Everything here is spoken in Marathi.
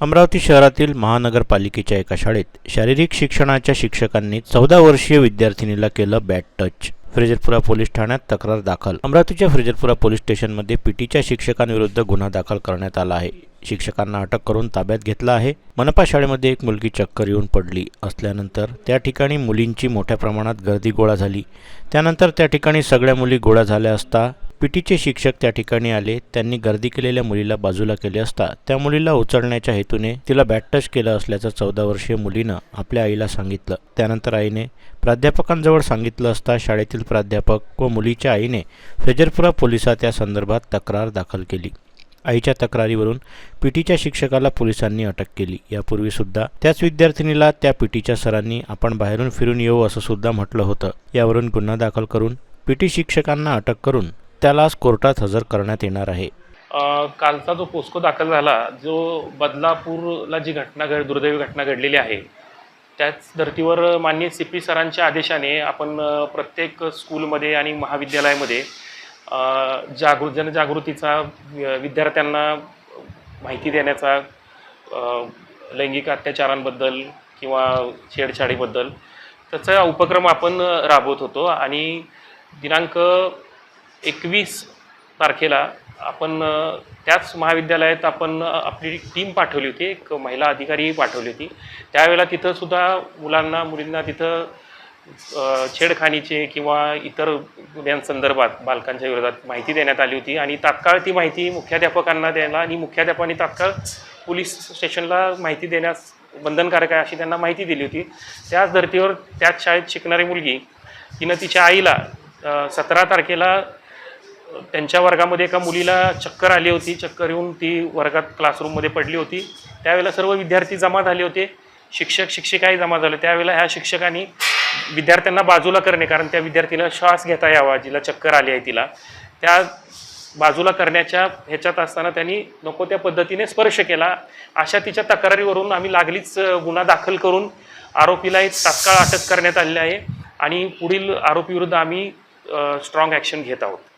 अमरावती शहरातील महानगरपालिकेच्या एका शाळेत शारीरिक शिक्षणाच्या शिक्षकांनी चौदा वर्षीय विद्यार्थिनीला केलं बॅड टच. फ्रेजरपुरा पोलीस ठाण्यात तक्रार दाखल. अमरावतीच्या फ्रेजरपुरा पोलीस स्टेशनमध्ये पीटीच्या शिक्षकांविरुद्ध गुन्हा दाखल करण्यात आला आहे. शिक्षकांना अटक करून ताब्यात घेतलं आहे. मनपा शाळेमध्ये एक मुलगी चक्कर येऊन पडली. असल्यानंतर त्या ठिकाणी मुलींची मोठ्या प्रमाणात गर्दी गोळा झाली. त्यानंतर त्या ठिकाणी सगळ्या मुली गोळा झाल्या असता पीटीचे शिक्षक त्या ठिकाणी आले. त्यांनी गर्दी केलेल्या मुलीला बाजूला केले असता त्या मुलीला उचलण्याच्या हेतूने तिला बॅट टच केलं असल्याचं चौदा वर्षीय मुलीनं आपल्या आईला सांगितलं. त्यानंतर आईने प्राध्यापकांजवळ सांगितलं असता शाळेतील प्राध्यापक व मुलीच्या आईने फेजरपुरा पोलिसात या संदर्भात तक्रार दाखल केली. आईच्या तक्रारीवरून पीटीच्या शिक्षकाला पोलिसांनी अटक केली. यापूर्वीसुद्धा त्याच विद्यार्थिनीला त्या पीटीच्या सरांनी आपण बाहेरून फिरून येऊ असं सुद्धा म्हटलं होतं. यावरून गुन्हा दाखल करून पीटी शिक्षकांना अटक करून त्याला कोर्टात हजर करण्यात येणार आहे. कालचा जो पोस्को दाखल झाला जो बदलापूरला जी घटना घड दुर्दैवी घटना घडलेली आहे त्याच धर्तीवर माननीय सी पी सरांच्या आदेशाने आपण प्रत्येक स्कूलमध्ये आणि महाविद्यालयामध्ये जागृ जनजागृतीचा विद्यार्थ्यांना माहिती देण्याचा लैंगिक अत्याचारांबद्दल किंवा छेडछाडीबद्दल त्याचा उपक्रम आपण राबवत होतो. आणि दिनांक एकवीस तारखेला आपण त्याच महाविद्यालयात आपण आपली टीम पाठवली होती एक महिला अधिकारी पाठवली होती. त्यावेळेला तिथंसुद्धा मुलांना मुलींना तिथं छेडखानीचे किंवा इतर गुन्ह्यांसंदर्भात बालकांच्या विरोधात माहिती देण्यात आली होती आणि तात्काळ ती माहिती मुख्याध्यापकांना द्यायला आणि मुख्याध्यापकांनी तात्काळ पोलीस स्टेशनला माहिती देण्यास बंधनकारक आहे अशी त्यांना माहिती दिली होती. त्याच धर्तीवर त्याच शाळेत शिकणारी मुलगी तिनं तिच्या आईला सतरा तारखेला त्यांच्या वर्गामध्ये एका मुलीला चक्कर आली होती. चक्कर येऊन ती वर्गात क्लासरूममध्ये पडली होती. त्यावेळेला सर्व विद्यार्थी जमा झाले होते. शिक्षक शिक्षिकाही जमा झाले. त्यावेळेला ह्या शिक्षकांनी विद्यार्थ्यांना बाजूला करणे कारण त्या विद्यार्थीला श्वास घेता यावा. जिला चक्कर आली आहे तिला. त्या बाजूला करण्याच्या ह्याच्यात असताना त्यांनी नको त्या पद्धतीने स्पर्श केला. अशा तिच्या तक्रारीवरून आम्ही लागलीच गुन्हा दाखल करून आरोपीला तात्काळ अटक करण्यात आलेली आहे. आणि पुढील आरोपीविरुद्ध आम्ही स्ट्रॉंग ॲक्शन घेत आहोत.